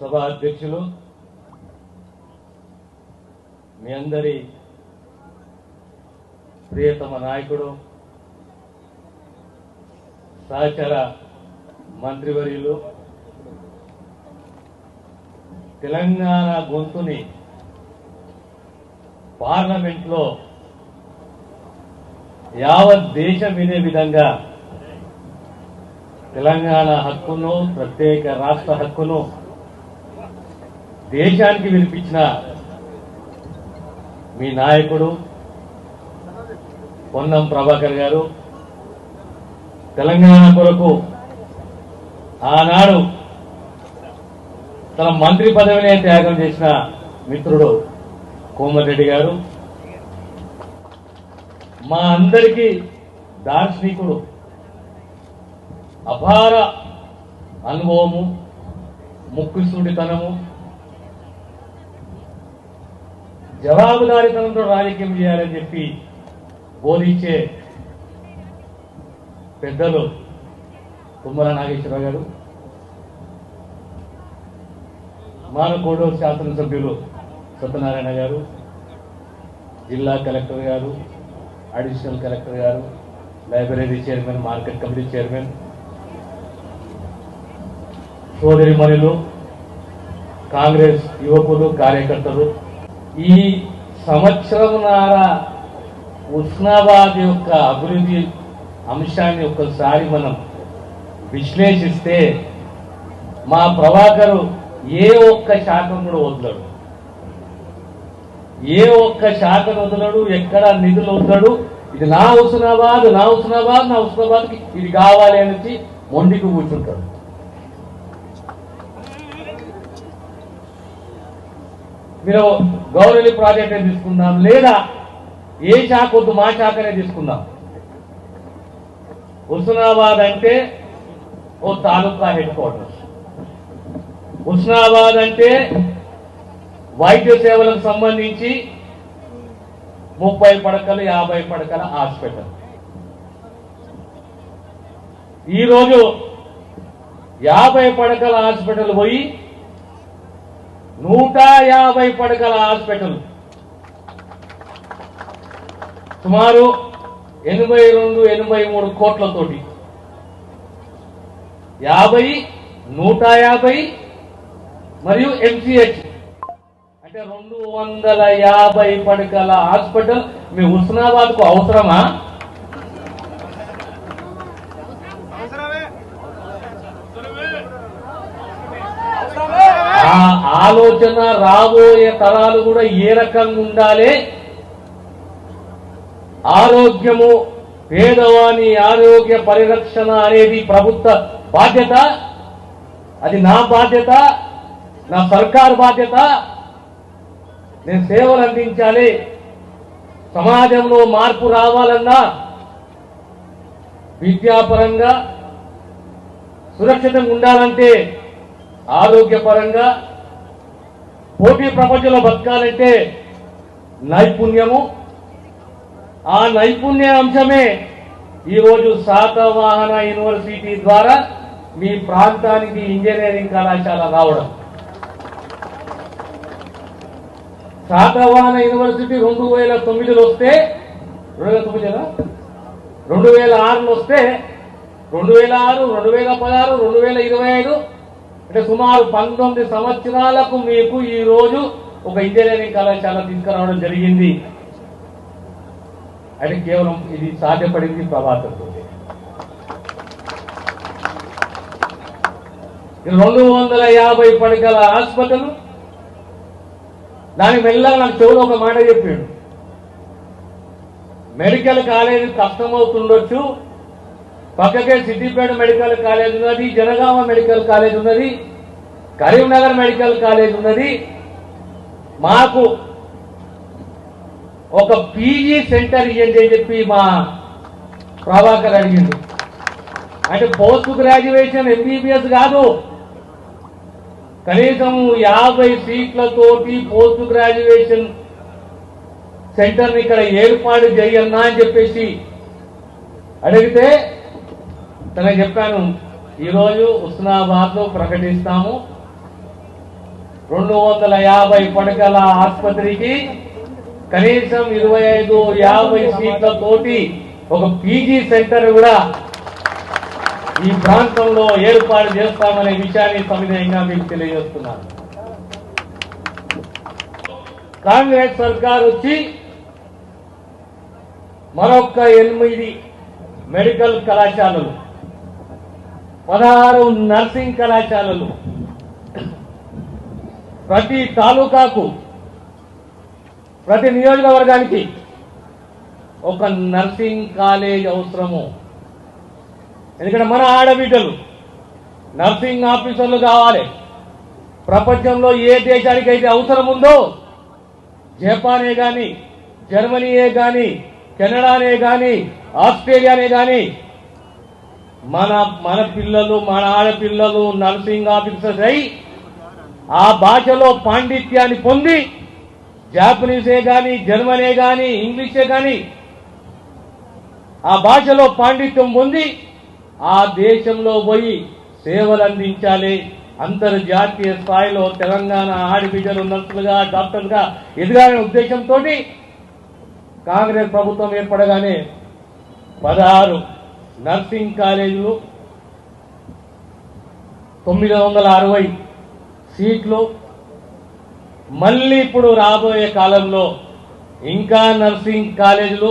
సభ అధ్యక్షులు మీ అందరి ప్రియతమ నాయకుడు సహచర మంత్రివర్యులు తెలంగాణ గొంతుని పార్లమెంట్లో యావత్ దేశం వినే విధంగా తెలంగాణ హక్కును ప్రత్యేక రాష్ట్ర హక్కును దేశానికి వినిపించిన మీ నాయకుడు పొన్నం ప్రభాకర్ గారు తెలంగాణ కొరకు ఆనాడు తన మంత్రి పదవినే త్యాగం చేసిన మిత్రుడు కోమరెడ్డి గారు. మా అందరికీ దార్శనికుడు అపార అనుభవము ముక్కుసూటితనము జవాబుదారితనంతో రాజకీయం చేయాలని చెప్పి బోధించే పెద్దలు తుమ్మల నాగేశ్వరరావు గారు మానకోడు శాసనసభ్యులు సత్యనారాయణ గారు జిల్లా కలెక్టర్ గారు అడిషనల్ కలెక్టర్ గారు library chairman market committee chairman సోదరిమణులు కాంగ్రెస్ యువకులు కార్యకర్తలు ఈ సంవత్సరం నారా ఉస్నాబాద్ యొక్క అభివృద్ధి అంశాన్ని ఒక్కసారి మనం విశ్లేషిస్తే మా ప్రభాకరు ఏ ఒక్క శాఖను కూడా వదలడు. ఏ ఒక్క శాఖను వదలడు ఎక్కడ నిధులు వదలడు. ఇది నా హుస్నాబాద్ నా హుస్నాబాద్ నా హుస్నాబాద్కి ఇది కావాలి అనేసి మొండికి కూర్చుంటాడు. మీరు గౌరవలి ప్రాజెక్ట్ తీసుకుందాం లేదా ఏ శాఖ వద్దు మా చాకనే తీసుకుందాం. హుస్నాబాద్ అంటే ఓ తాలూకా హెడ్ క్వార్టర్స్. హుస్నాబాద్ అంటే వైద్య సేవలకు సంబంధించి ముప్పై పడకలు యాభై పడకల హాస్పిటల్. ఈరోజు యాభై పడకల హాస్పిటల్ పోయి నూట యాభై పడకల హాస్పిటల్. సుమారు ఎనభై రెండు ఎనభై మూడు కోట్లతోటి. యాభై నూట యాభై మరియు ఎంసీహెచ్ అంటే రెండు వందల యాభై పడకల హాస్పిటల్ మీ హుస్నాబాద్కు అవసరమా ఆ ఆలోచన రాబోయే తరాలు కూడా ఏ రకంగా ఉండాలి? ఆరోగ్యము పేదవాని ఆరోగ్య పరిరక్షణ అనేది ప్రభుత్వ బాధ్యత. అది నా బాధ్యత నా సర్కార్ బాధ్యత. నేను సేవలు అందించాలి. సమాజంలో మార్పు రావాలన్నా విద్యాపరంగా సురక్షితంగా ఉండాలంటే ఆరోగ్యపరంగా పోటీ ప్రపంచంలో బతకాలంటే నైపుణ్యము. ఆ నైపుణ్య అంశమే ఈరోజు శాతవాహన యూనివర్సిటీ ద్వారా మీ ప్రాంతానికి ఇంజనీరింగ్ కళాశాల రావడం. శాతవాహన యూనివర్సిటీ రెండు వేల తొమ్మిదిలో వస్తే రెండు వేల తొమ్మిదిలో రెండు వేల ఆరులో వస్తే రెండు వేల ఆరు రెండు వేల పదహారు రెండు వేల ఇరవై ఐదు అంటే సుమారు పంతొమ్మిది సంవత్సరాలకు మీకు ఈ రోజు ఒక ఇంజనీరింగ్ కళాశాల తీసుకురావడం జరిగింది. అంటే కేవలం ఇది సాధ్యపడింది ప్రభాతంతో రెండు వందల యాభై పడగల హాస్పిటల్ దాని మెల్లగా నాకు చెవులో ఒక మాట చెప్పాడు. మెడికల్ కాలేజ్ కష్టమవుతుండొచ్చు పక్కకే సిద్దిపేట మెడికల్ కాలేజ్ ఉన్నది జనగామ మెడికల్ కాలేజ్ ఉన్నది కరీంనగర్ మెడికల్ కాలేజ్ ఉన్నది. మాకు ఒక పీజీ సెంటర్ ఇవ్వండి అని చెప్పి మా ప్రభాకర్ అడిగింది అంటే పోస్ట్ గ్రాడ్యుయేషన్ ఎంబీబీఎస్ కాదు. కనీసం యాభై సీట్లతోటి పోస్ట్ గ్రాడ్యుయేషన్ సెంటర్ని ఇక్కడ ఏర్పాటు చేయన్నా అని చెప్పేసి అడిగితే తనకు చెప్పాను ఈరోజు ఉస్నాబాద్ ప్రకటిస్తాము. రెండు వందల యాభై పడకల ఆసుపత్రికి కనీసం ఇరవై ఐదు యాభై సీట్లతోటి ఒక పీజీ సెంటర్ కూడా ఈ ప్రాంతంలో ఏర్పాటు చేస్తామనే విషయాన్ని సవినయంగా మీకు తెలియజేస్తున్నాను. కాంగ్రెస్ సర్కార్ వచ్చి మరొక ఎనిమిది మెడికల్ కళాశాలలు పదహారు నర్సింగ్ కళాశాలలు. ప్రతి తాలూకాకు ప్రతి నియోజకవర్గానికి ఒక నర్సింగ్ కాలేజ్ అవసరము. ఎందుకంటే మన ఆడబిడ్డలు నర్సింగ్ ఆఫీసర్లు కావాలి. ప్రపంచంలో ఏ దేశానికైతే అవసరం ఉందో జపానే కానీ జర్మనీయే కానీ కెనడానే కానీ ఆస్ట్రేలియానే కానీ మన మన పిల్లలు మన ఆడపిల్లలు నర్సింగ్ ఆఫీసర్స్ అయి ఆ భాషలో పాండిత్యాన్ని పొంది జాపనీసే కానీ జర్మనే కానీ ఇంగ్లీషే కానీ ఆ భాషలో పాండిత్యం పొంది ఆ దేశంలో పోయి సేవలు అందించాలి. అంతర్జాతీయ స్థాయిలో తెలంగాణ ఆడబిడ్డలు నర్సులుగా డాక్టర్లుగా ఎదగాలనే ఉద్దేశంతో కాంగ్రెస్ ప్రభుత్వం ఏర్పడగానే పదహారు నర్సింగ్ కాలేజీలు తొమ్మిది వందల అరవై సీట్లు. మళ్ళీ ఇప్పుడు రాబోయే కాలంలో ఇంకా నర్సింగ్ కాలేజీలు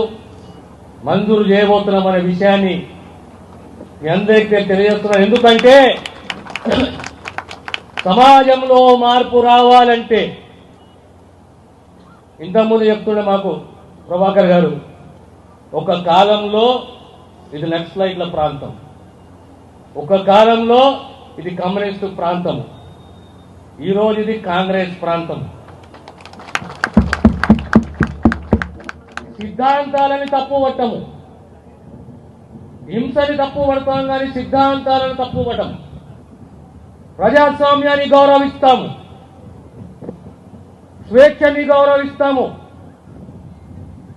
మంజూరు చేయబోతున్నామనే విషయాన్ని మీ అందరికీ తెలియజేస్తున్నాను ఎందుకంటే సమాజంలో మార్పు రావాలంటే ఇంతకుముందు చెప్తుండే మాకు ప్రభాకర్ గారు ఒక కాలంలో ఇది నక్సలైట్ల ప్రాంతం. ఒక కాలంలో ఇది కమ్యూనిస్టు ప్రాంతం. ఈరోజు ఇది కాంగ్రెస్ ప్రాంతం. సిద్ధాంతాలని తప్పు పట్టము. హింసని తప్పు పడతాం కానీ సిద్ధాంతాలను తప్పు పట్టము. ప్రజాస్వామ్యాన్ని గౌరవిస్తాము. స్వేచ్ఛని గౌరవిస్తాము.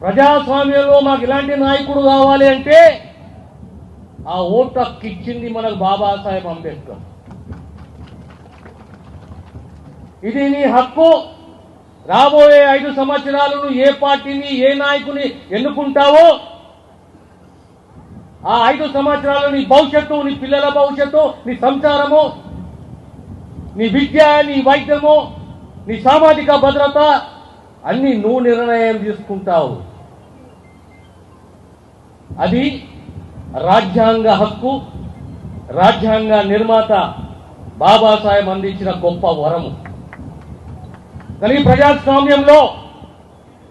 ప్రజాస్వామ్యంలో మాకు ఇలాంటి నాయకుడు కావాలి అంటే ఆ ఓటు హక్కు ఇచ్చింది మనకు బాబాసాహెబ్ అంబేద్కర్. ఇది నీ హక్కు. రాబోయే ఐదు సంవత్సరాలు నువ్వు ఏ పార్టీని ఏ నాయకుని ఎన్నుకుంటావో ఆ ఐదు సంవత్సరాలు నీ భవిష్యత్తు నీ పిల్లల భవిష్యత్తు నీ సంసారము నీ విద్య నీ వైద్యము నీ సామాజిక భద్రత అన్ని నువ్వు నిర్ణయం తీసుకుంటావు. అది రాజ్యాంగ హక్కు రాజ్యాంగ నిర్మాత బాబాసాహెబ్ అందించిన గొప్ప వరము. కానీ ప్రజాస్వామ్యంలో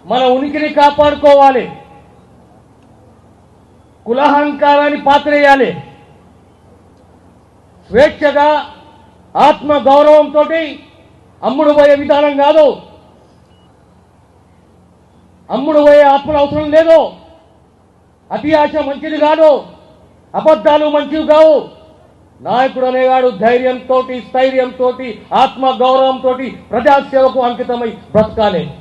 మన ఉనికిని కాపాడుకోవాలి. కులహంకారాన్ని పాత్రేయాలి. స్వేచ్ఛగా ఆత్మ గౌరవంతో అమ్ముడు పోయే విధానం కాదు. అమ్ముడు పోయే ఆత్మలు అవసరం లేదు. అతి ఆశ మంచిది కాదు. అబద్ధాలు మంచివి కావు. నాయకుడు అనేవాడు ధైర్యంతో స్థైర్యంతో ఆత్మ గౌరవంతో ప్రజాసేవకు అంకితమై బ్రతకాలి.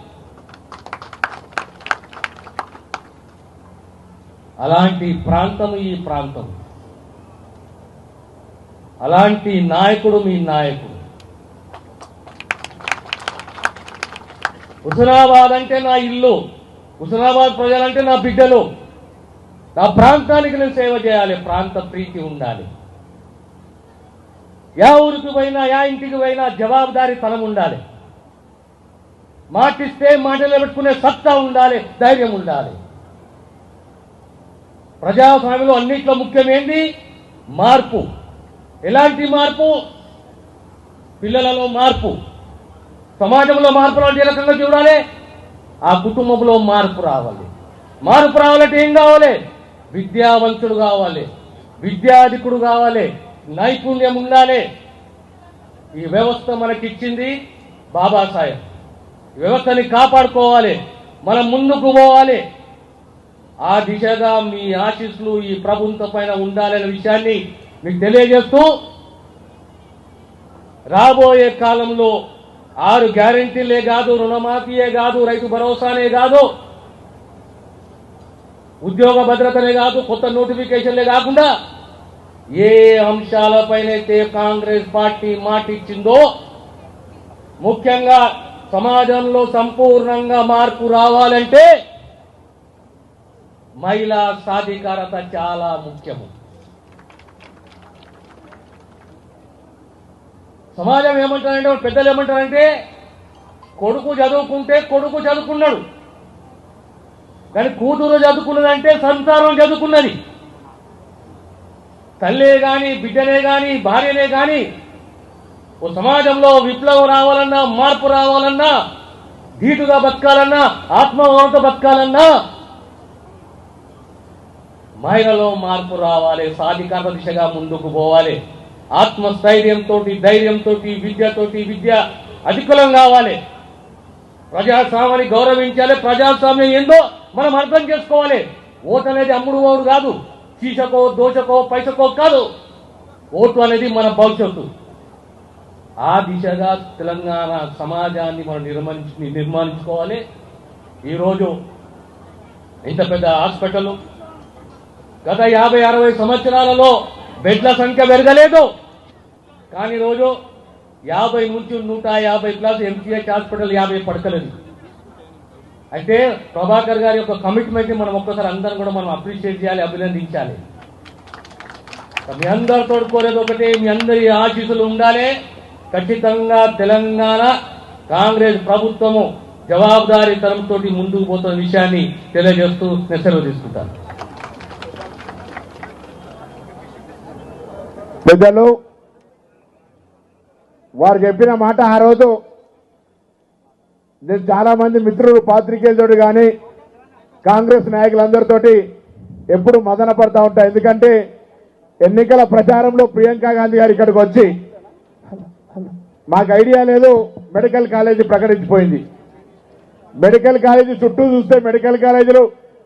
అలాంటి ప్రాంతం ఈ ప్రాంతం. అలాంటి నాయకుడు మీ నాయకుడు. హుసనాబాద్ అంటే నా ఇల్లు. హుసనాబాద్ ప్రజలంటే నా బిడ్డలు. ఆ ప్రాంతానికి నేను సేవ చేయాలి ప్రాంత ప్రీతి ఉండాలి. యా ఊరికి పోయినా యా ఇంటికి పోయినా జవాబుదారీ తనం ఉండాలి. మాటిస్తే మాట నిలబెట్టుకునే సత్తా ఉండాలి ధైర్యం ఉండాలి. ప్రజాస్వామ్యంలో అన్నిట్లో ముఖ్యమైనది మార్పు. ఎలాంటి మార్పు? పిల్లలలో మార్పు. సమాజంలో మార్పు రావాలంటే ఏ రకంగా చూడాలి? ఆ కుటుంబంలో మార్పు రావాలి. మార్పు రావాలంటే ఏం కావాలి? విద్యావంతుడు కావాలి విద్యాధికుడు కావాలి నైపుణ్యం ఉండాలి. ఈ వ్యవస్థ మనకిచ్చింది బాబాసాహెబ్. వ్యవస్థని కాపాడుకోవాలి మనం ముందుకు పోవాలి. ఆ దిశగా మీ ఆశీస్సులు ఈ ప్రభుత్వం పైన ఉండాలనే విషయాన్ని మీకు తెలియజేస్తూ రాబోయే కాలంలో ఆరు గ్యారంటీలే కాదు రుణమాఫీయే కాదు రైతు భరోసానే కాదు ఉద్యోగ భద్రతనే కాదు కొత్త నోటిఫికేషన్లే కాకుండా ఏ అంశాలపైనైతే కాంగ్రెస్ పార్టీ మాటిచ్చిందో ముఖ్యంగా సమాజంలో సంపూర్ణంగా మార్పు రావాలంటే మహిళా సాధికారత చాలా ముఖ్యము. సమాజం ఏమంటారంటే పెద్దలు ఏమంటారంటే కొడుకు చదువుకుంటే కొడుకు చదువుకున్నాడు. కానీ కూతురు చదువుకున్నదంటే సంసారం చదువుకున్నది. తల్లే గాని బిడ్డనే గాని భార్యనే గాని ఓ సమాజంలో విప్లవం రావాలన్నా మార్పు రావాలన్నా ధీటుగా బతకాలన్నా ఆత్మభావంతో బతకాలన్నా మహిళలో మార్పు రావాలి సాధికార దిశగా ముందుకు పోవాలి. ఆత్మస్థైర్యంతో ధైర్యంతో విద్యతోటి విద్య అధికులం కావాలి. ప్రజాస్వామ్యాన్ని గౌరవించాలి. ప్రజాస్వామ్యం ఏందో మనం అర్థం చేసుకోవాలి. ఓటు అనేది అమ్ముడు ఓడు కాదు. చీచకో దోచకో పైసకో కాదు. ఓటు అనేది మన భవిష్యత్తు. ఆ దిశగా తెలంగాణ సమాజాన్ని మనం నిర్మించు నిర్మాణించుకోవాలి. ఈరోజు ఇంత పెద్ద హాస్పిటల్ గత యాభై అరవై సంవత్సరాలలో బెడ్ల సంఖ్య పెరగలేదు. కానీ రోజు యాభై నుంచి నూట యాభై ప్లస్ ఎంసీహెచ్ హాస్పిటల్ యాభై పడకలేదు అయితే ప్రభాకర్ గారి యొక్క కమిట్మెంట్ మనం ఒక్కసారి అందరం కూడా మనం అప్రిషియేట్ చేయాలి అభినందించాలి. మీ అందరితో కోరేది ఒకటి మీ అందరి ఆశీస్సులు ఉండాలి. ఖచ్చితంగా తెలంగాణ కాంగ్రెస్ ప్రభుత్వము జవాబుదారీతనంతో ముందుకు పోతున్న విషయాన్ని తెలియజేస్తూ నేను సెలవు తీసుకుంటాను. పెద్దలు వారు చెప్పిన మాట ఆ రోజు నేను చాలా మంది మిత్రులు పాత్రికేయులతో కానీ కాంగ్రెస్ నాయకులందరితోటి ఎప్పుడు మదన పడతా ఉంటా. ఎందుకంటే ఎన్నికల ప్రచారంలో ప్రియాంక గాంధీ గారు ఇక్కడికి వచ్చి మాకు ఐడియా లేదు మెడికల్ కాలేజీ ప్రకటించిపోయింది. మెడికల్ కాలేజీ చుట్టూ చూస్తే మెడికల్ కాలేజీలు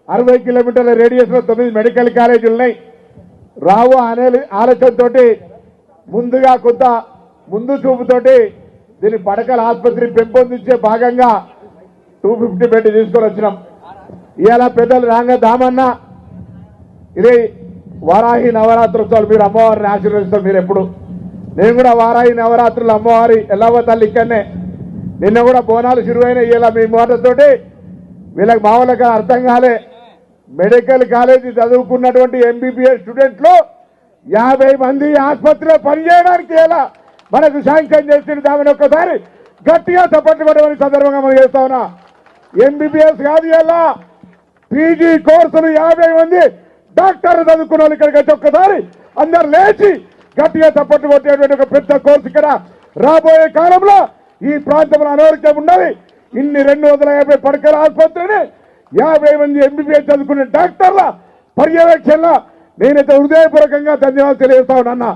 అరవై కిలోమీటర్ల రేడియస్లో తొమ్మిది మెడికల్ కాలేజీలు ఉన్నాయి. రావు అనే ఆలోచనతోటి ముందుగా కొంత ముందు చూపుతోటి దీన్ని పడకల ఆసుపత్రి పెంపొందించే భాగంగా టూ ఫిఫ్టీ బెడ్ తీసుకొని వచ్చినాం. ఇవాళ పెద్దలు రాగా దామన్న ఇది వారాహి నవరాత్రోత్సవాలు మీరు అమ్మవారిని ఆశీర్వదిస్తారు మీరు ఎప్పుడు. నేను కూడా వారాహి నవరాత్రులు అమ్మవారి ఎల్లవ తల్లి ఇక్కడనే. నిన్న కూడా బోనాలు శురువైన ఇలా మీ మాటతోటి వీళ్ళకి మామూలుగా అర్థం కాలే. మెడికల్ కాలేజీ చదువుకున్నటువంటి ఎంబీబీఎస్ స్టూడెంట్లు యాభై మంది ఆసుపత్రిలో పనిచేయడానికి ఎలా మనకు శాంక్షన్ చేసిన దామని ఒక్కసారి గట్టిగా చప్పట్లు పడమని సందర్భంగా మనం చేస్తా ఉన్నా. ఎంబీబీఎస్ కాదు ఎలా పీజీ కోర్సులు యాభై మంది డాక్టర్ చదువుకున్న వాళ్ళు ఇక్కడికి వచ్చి ఒక్కసారి అందరు లేచి గట్టిగా చప్పట్లు కొట్టేటువంటి ఒక పెద్ద కోర్సు ఇక్కడ రాబోయే కాలంలో ఈ ప్రాంతంలో అనారోగ్యం ఉన్నది. ఇన్ని రెండు వందల యాభై పడకల ఆసుపత్రిని యాభై మంది ఎంబీబీఎస్ చదువుకునే డాక్టర్ల పర్యవేక్షణలో నేనైతే హృదయపూర్వకంగా ధన్యవాదాలు తెలియజేస్తా ఉన్నా